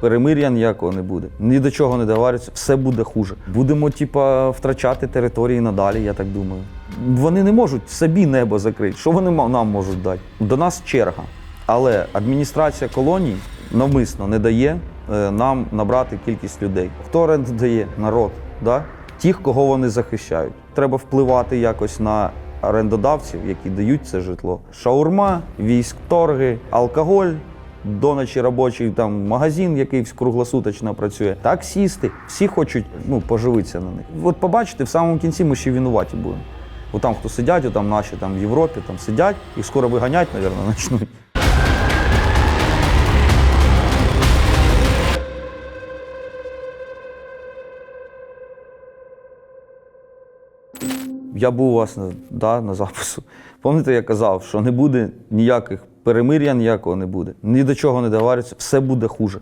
перемир'я ніякого не буде. Ні до чого не договорються, все буде хуже. Будемо, типа, втрачати території надалі, я так думаю. Вони не можуть собі небо закрити. Що вони нам можуть дати? До нас черга. Але адміністрація колоній навмисно не дає е, нам набрати кількість людей. Хто оренду дає? Народ. Да? Тих, кого вони захищають. Треба впливати якось на орендодавців, які дають це житло. Шаурма, військ, торги, алкоголь. До ночі робочий там магазин, який круглосуточно працює, таксісти, всі хочуть ну, поживитися на них. От побачите, в самому кінці ми ще винуваті будемо. Бо там, хто сидять, от там наші там в Європі, там сидять, їх скоро виганять, мабуть, почнуть. Я був у вас да, на запису. Пам'ятаєте, я казав, що не буде ніяких перемир'я, ніякого не буде. Ні до чого не договорються, все буде хуже.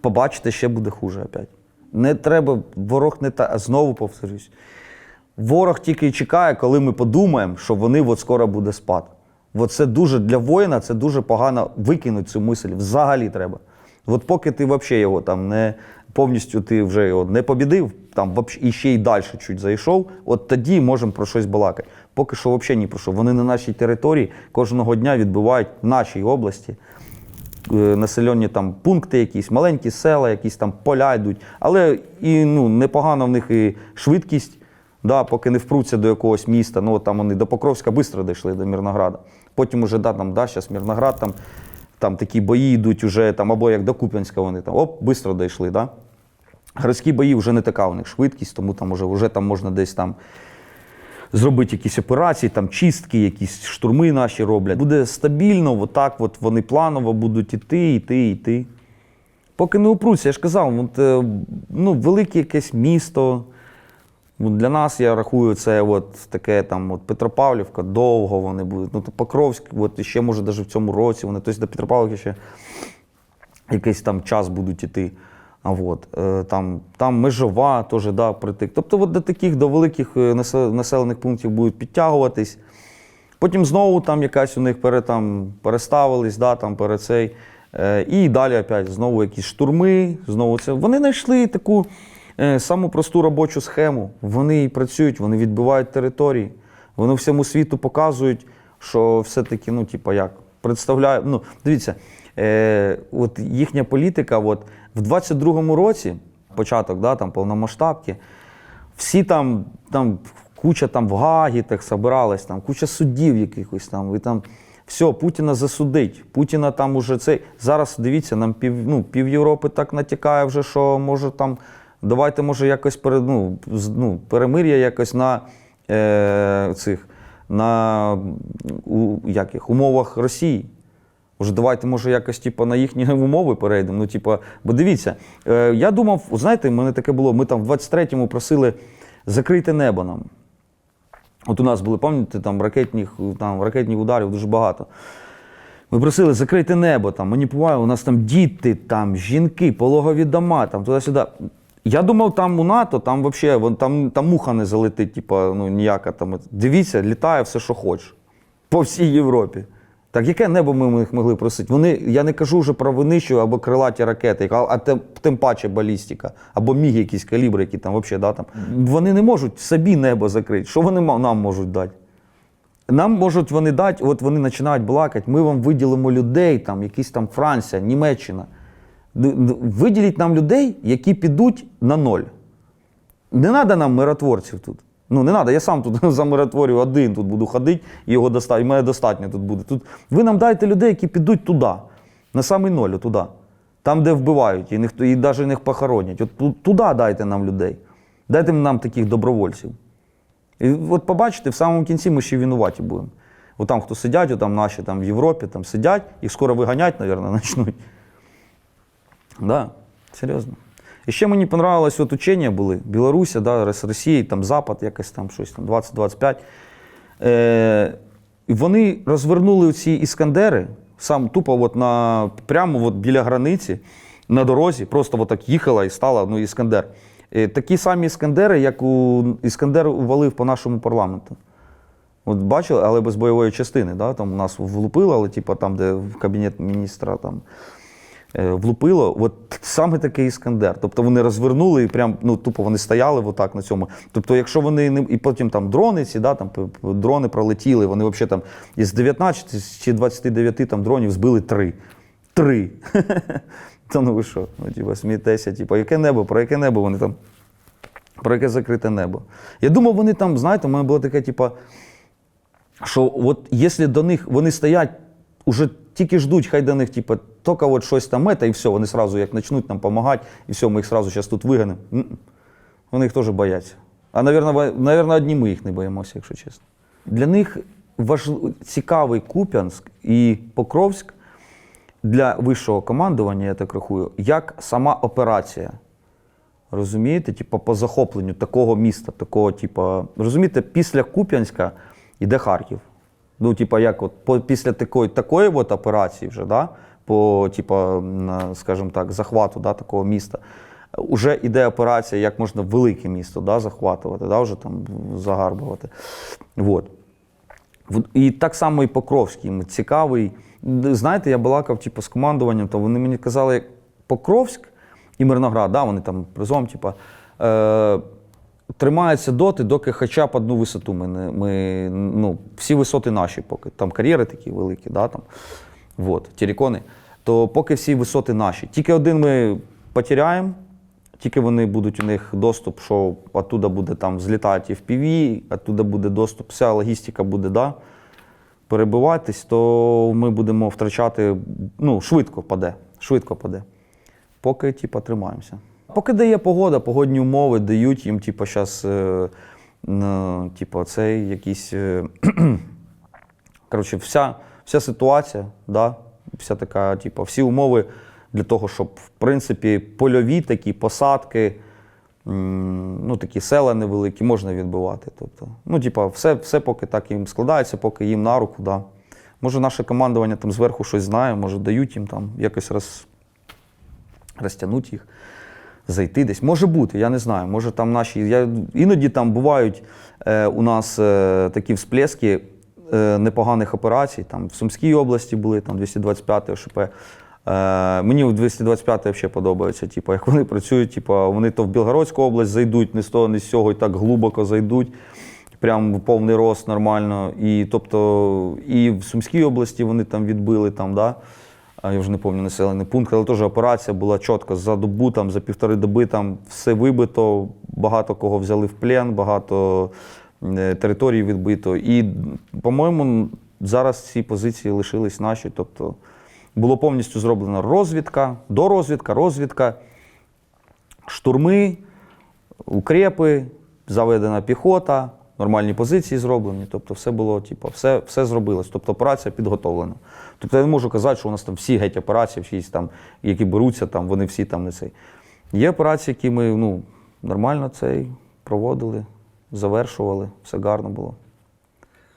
Побачите, ще буде хуже опять. Не треба, ворог не та. Знову повторюсь. Ворог тільки й чекає, коли ми подумаємо, що вони от скоро буде спад. От дуже для воїна це дуже погано викинути цю мисль. Взагалі треба. От поки ти взагалі його там не повністю ти вже його не побідив, там і ще й далі чуть зайшов, от тоді можемо про щось балакати. Поки що взагалі ні про що. Вони на нашій території кожного дня відбивають в нашій області е, населені там пункти, якісь маленькі села, якісь там поля йдуть. Але і ну, непогано в них і швидкість, да, поки не впруться до якогось міста. Ну, от там вони до Покровська швидко дійшли до Мірнограда. Потім уже да, там, да, зараз Мірноград, там, там такі бої йдуть уже, там, або як до Куп'янська вони там, оп, швидко дійшли. Да? Городські бої вже не така у них швидкість, тому там уже, вже там можна десь там зробити якісь операції, там чистки, якісь штурми наші роблять. Буде стабільно, отак от вони планово будуть іти, іти, іти. Поки не упруться, я ж казав, от, е, ну, велике якесь місто. Для нас, я рахую, це от таке там от Петропавлівка, довго вони будуть. Ну, Покровськ, от ще може навіть в цьому році вони, тобто до Петропавлівки ще якийсь там час будуть іти. А от, е, там, там межова теж да, притик. Тобто от до таких до великих е, населених пунктів будуть підтягуватись. Потім знову там якась у них пере, там, переставились, да, там, перед цей. Е, і далі опять знову якісь штурми. Знову це. Вони знайшли таку саму просту робочу схему. Вони і працюють, вони відбивають території. Вони всьому світу показують, що все-таки, ну, типа, як, представляють. Ну, дивіться, е, от їхня політика, от, в 22-му році, початок, да, там, повномасштабки, всі там, там куча там в Гагі так собиралась, там куча суддів якихось там. І там все, Путіна засудить. Путіна там уже цей. Зараз дивіться, нам пів, ну, пів Європи так натякає вже, що може там. Давайте, може, якось пере, ну, ну, перемир'я якось на е, цих на у, яких, умовах Росії. Уже давайте, може, якось типу, на їхні умови перейдемо. Ну, типу, бо дивіться, е, я думав, знаєте, мене таке було, ми там в 23-му просили закрити небо нам. От у нас були, пам'ятаєте, там ракетних, там ракетних ударів дуже багато. Ми просили закрити небо, там, маніпулювали, у нас там діти, там, жінки, пологові дома, там, туди-сюди. Я думав, там у НАТО, там вон, там, там муха не залетить, типу, ну, ніяка там. Дивіться, літає все, що хочеш. По всій Європі. Так яке небо ми них могли просити? Вони, я не кажу вже про винищу або крилаті ракети, а, а тим, тим паче балістика, або міг якісь калібри, які там взагалі, да, там. Вони не можуть собі небо закрити. Що вони нам можуть дати? Нам можуть вони дати, от вони починають балакати, ми вам виділимо людей, там, якісь там Франція, Німеччина. Виділіть нам людей, які підуть на ноль. Не треба нам миротворців тут. Ну, не треба, я сам тут замиротворю один, тут буду ходити, і його достатньо, мене достатньо тут буде. Тут, ви нам дайте людей, які підуть туди, на самий ноль, туди. Там, де вбивають, і, і навіть їх похоронять. От туди дайте нам людей. Дайте нам таких добровольців. І от побачите, в самому кінці ми ще винуваті будемо. От там, хто сидять, от там наші там в Європі там сидять, їх скоро виганять, мабуть, почнуть. Да, серйозно. І ще мені понравилось, от учення були. Білорусі, да, з Росії, там Запад, якось там щось там 20-25. Е, вони розвернули ці іскандери сам тупо от на, прямо от біля границі, на дорозі, просто от так їхала і стала ну, іскандер. Е, такі самі іскандери, як у Іскандер увалив по нашому парламенту. От бачили, але без бойової частини. Да? Там у нас влупили, але типу, там, де в кабінет міністра там, влупило, от саме такий іскандер. Тобто вони розвернули і прям ну тупо вони стояли отак на цьому. Тобто, якщо вони не і потім там дрони ці, да, там дрони пролетіли, вони взагалі там із 19 чи 29 там дронів збили три. Три. Та ну ви що? Ну, типу, смієтеся, типу, яке небо, про яке небо вони там? Про яке закрите небо. Я думав, вони там, знаєте, у мене було таке, типу, що от якщо до них вони стоять, уже тільки ждуть, хай до них, типу, тільки от щось там мета, і все, вони сразу як почнуть нам допомагати, і все, ми їх сразу зараз тут виганемо. Вони їх теж бояться. А, навірно, одні ми їх не боїмося, якщо чесно. Для них важ... цікавий Куп'янськ і Покровськ для вищого командування, я так рахую, як сама операція. Розумієте, типу, по захопленню такого міста, такого, типу, розумієте, після Куп'янська йде Харків. Ну, типу, як от після такої, такої от операції вже, да, по, типу, скажімо так, захвату да, такого міста, вже йде операція, як можна велике місто да, захватувати, да, вже там загарбувати. Вот. І так само і Покровський цікавий. Знаєте, я балакав типу, з командуванням, то вони мені казали, як Покровськ і Мирноград, да, вони там призом, типу, е, тримаються доти, доки хоча б одну висоту ми, ми ну, всі висоти наші, поки там кар'єри такі великі, да, там, вот, тірікони, то поки всі висоти наші. Тільки один ми потеряємо, тільки вони будуть у них доступ, що оттуда буде там злітати FPV, оттуда буде доступ, вся логістика буде, да, перебиватись, то ми будемо втрачати, ну, швидко паде. Швидко паде. Поки, типа, тримаємося. Поки дає погода, погодні умови дають їм, типа, зараз, е, типа, цей якийсь. Е, коротше, вся, вся ситуація, да, вся така, типа, всі умови для того, щоб, в принципі, польові такі посадки, ну, такі села невеликі, можна відбивати. Тобто, ну, типа, все, все поки так їм складається, поки їм на руку. Да. Може, наше командування там зверху щось знає, може, дають їм там якось роз, розтягнути їх, зайти десь. Може бути, я не знаю. Може там наші. Я, іноді там бувають е, у нас е, такі всплески непоганих операцій. Там в Сумській області були, там 225 ОШП. Е, мені в 225 взагалі подобається, типу, як вони працюють, типу, вони то в Білгородську область зайдуть, не з того, не з цього, і так глибоко зайдуть. Прям в повний рост нормально. І тобто, і в Сумській області вони там відбили там, да? я вже не пам'ятаю населений пункт, але теж операція була чітко за добу, там, за півтори доби там все вибито, багато кого взяли в плен, багато е, територій відбито. І, по-моєму, зараз ці позиції лишились наші. Тобто було повністю зроблена розвідка, дорозвідка, розвідка, штурми, укрепи, заведена піхота, нормальні позиції зроблені. Тобто, все було, типу, все, все зробилось. Тобто операція підготовлена. Тобто я не можу казати, що у нас там всі геть операції, всі там, які беруться, там, вони всі там не цей. Є операції, які ми ну, нормально цей проводили, завершували, все гарно було.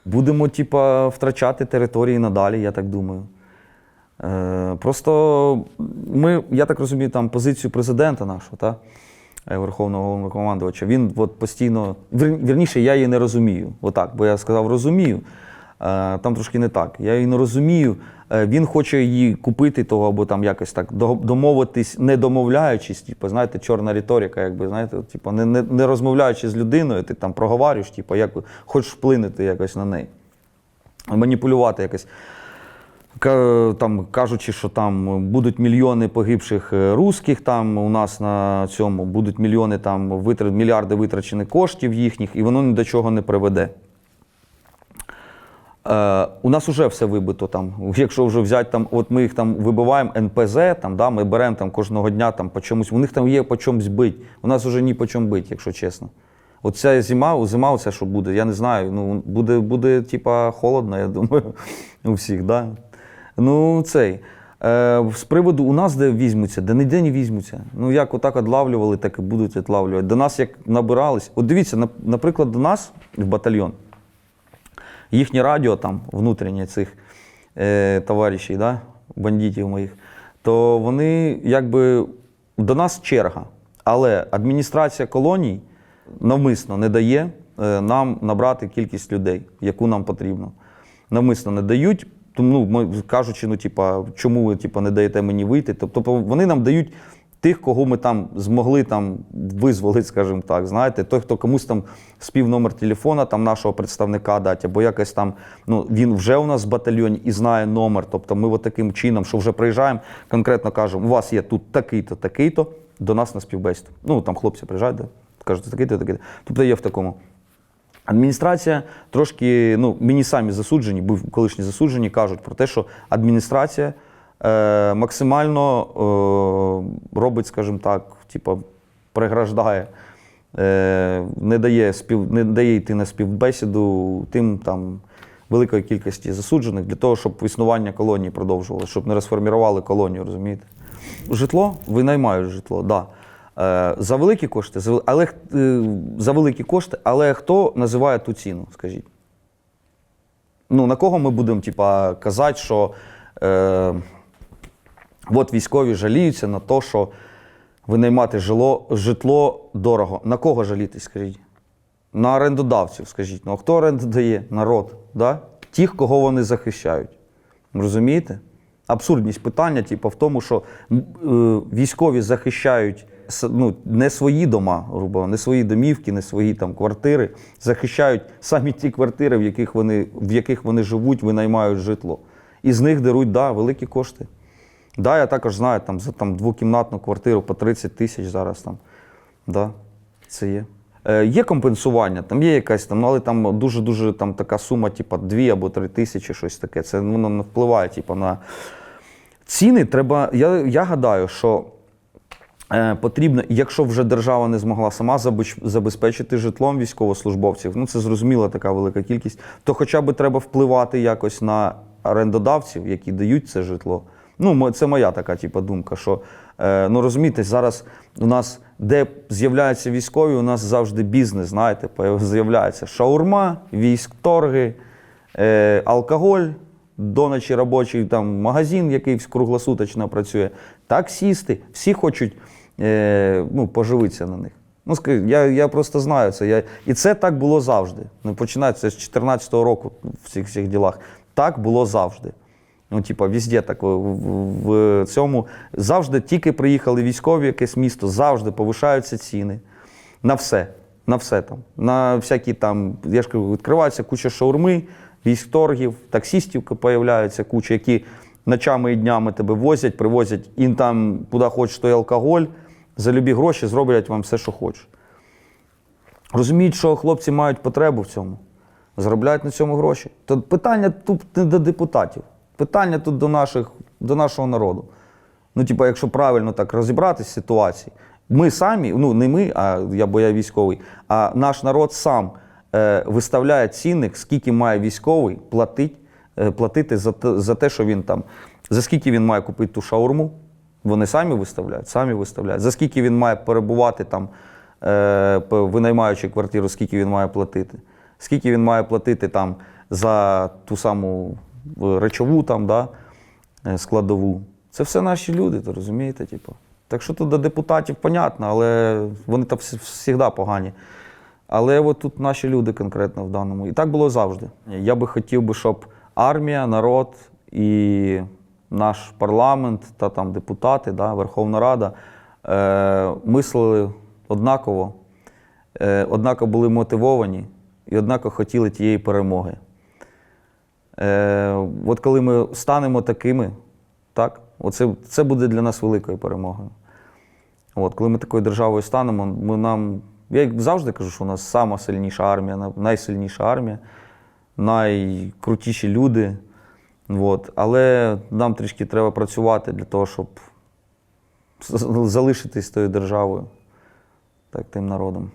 Будемо, типа, втрачати території надалі, я так думаю. Е, просто ми, я так розумію, там позицію президента нашого, та, е, Верховного головнокомандувача, він от постійно, вір- вірніше, я її не розумію. Отак, бо я сказав розумію. Е, Там трошки не так. Я її не розумію. Е, Він хоче її купити того, або там якось так домовитись, не домовляючись, типу, знаєте, чорна риторика, якби знаєте, типу, не, не, не розмовляючи з людиною, ти там проговорюєш, типу, як хочеш вплинути якось на неї, маніпулювати якось. Там кажучи, що там будуть мільйони погибших е, русських, там у нас на цьому будуть мільйони там витрат, мільярди витрачених коштів їхніх, і воно ні до чого не приведе. Е, у нас вже все вибито там. Якщо вже взяти там, от ми їх там вибиваємо НПЗ, там, да, ми беремо там кожного дня там по чомусь. У них там є по чомусь бить. У нас вже ні по чому бить, якщо чесно. Оця зима, зима, оце що буде, я не знаю. Ну, буде, буде типа, холодно, я думаю, у всіх, да? Ну, цей. Е, з приводу у нас де візьмуться, де ніде не візьмуться. Ну, як отак одлавлювали, так і будуть отлавлювати. До нас як набирались. От дивіться, наприклад, до нас в батальйон їхнє радіо там внутрішнє цих е, товаришів, да, бандитів моїх, то вони якби до нас черга. Але адміністрація колоній навмисно не дає е, нам набрати кількість людей, яку нам потрібно. Навмисно не дають, Тому ну, ми кажучи, ну типа, чому ви типа, не даєте мені вийти? Тобто вони нам дають тих, кого ми там змогли там визволити, скажімо так. Знаєте, той, хто комусь там спів номер телефона там нашого представника дати, або якось там ну він вже у нас в батальйоні і знає номер. Тобто ми от таким чином, що вже приїжджаємо, конкретно кажемо, у вас є тут такий-то, такий-то, до нас на співбесіду. Ну там хлопці приїжджають, да? кажуть, такий-то, такий-то. Тобто є в такому. Адміністрація трошки, ну мені самі засуджені, був колишні засуджені, кажуть про те, що адміністрація е, максимально е, робить, скажімо так, типу, преграждає, е, не, дає спів, не дає йти на співбесіду тим там великої кількості засуджених для того, щоб існування колонії продовжувало, щоб не розформірували колонію, розумієте? Житло винаймають житло. Да. Е, За великі кошти, але е, за великі кошти, але хто називає ту ціну, скажіть? Ну, на кого ми будемо, типа, казати, що е, от військові жаліються на те, що винаймати жило, житло дорого. На кого жалітись, скажіть? На орендодавців, скажіть. Ну, а хто оренду дає? Народ. Да? Тих, кого вони захищають. Розумієте? Абсурдність питання, типу, в тому, що е, військові захищають ну, не свої дома, грубо, не свої домівки, не свої там квартири, захищають самі ті квартири, в яких вони, в яких вони живуть, винаймають житло. І з них деруть да, великі кошти. Да, я також знаю, там, за там, двокімнатну квартиру по 30 тисяч зараз там. Да, це є. Е, є компенсування, там є якась там, ну, але там дуже-дуже там така сума, типу 2 або 3 тисячі, щось таке. Це воно не впливає, типу, на ціни. Треба. Я, я гадаю, що е, потрібно, якщо вже держава не змогла сама забезпечити житлом військовослужбовців, ну це зрозуміла така велика кількість, то хоча б треба впливати якось на орендодавців, які дають це житло. Ну, це моя така типу, думка, що е, ну розумієте, зараз у нас, де з'являються військові, у нас завжди бізнес, знаєте, з'являється шаурма, військторги, е, алкоголь, до ночі робочий там магазин, який круглосуточно працює, таксісти, всі хочуть е, ну, поживитися на них. Ну, я, я просто знаю це. Я, і це так було завжди. Ну, починається з 2014 року в цих всіх ділах. Так було завжди. Ну, типа, везде так в, в, цьому. Завжди тільки приїхали військові якесь місто, завжди повишаються ціни. На все. На все там. На всякі там, я ж кажу, відкривається куча шаурми, військторгів, таксістів появляються куча, які ночами і днями тебе возять, привозять і там, куди хочеш, той алкоголь. За любі гроші зроблять вам все, що хочеш. Розуміють, що хлопці мають потребу в цьому, заробляють на цьому гроші. То питання тут не до депутатів, питання тут до, наших, до нашого народу. Ну, типу, якщо правильно так розібратися в ситуації, ми самі, ну не ми, а я бо я військовий, а наш народ сам е, виставляє цінник, скільки має військовий платить, е, платити за, за те, що він там, за скільки він має купити ту шаурму. Вони самі виставляють, самі виставляють. За скільки він має перебувати там, е, винаймаючи квартиру, скільки він має платити, скільки він має платити там за ту саму речову там, да, е, складову. Це все наші люди, то розумієте? Типу. Так що тут до депутатів понятно, але вони там завжди погані. Але от тут наші люди конкретно в даному. І так було завжди. Я би хотів би, щоб армія, народ і наш парламент та там депутати, да, Верховна Рада е, мислили однаково, е, однаково були мотивовані і однаково хотіли тієї перемоги. Е, от коли ми станемо такими, так, оце, це буде для нас великою перемогою. От, коли ми такою державою станемо, ми нам. Я завжди кажу, що у нас сама сильніша армія, найсильніша армія, найкрутіші люди. От. Але нам трішки треба працювати для того, щоб залишитись тою державою, так, тим народом.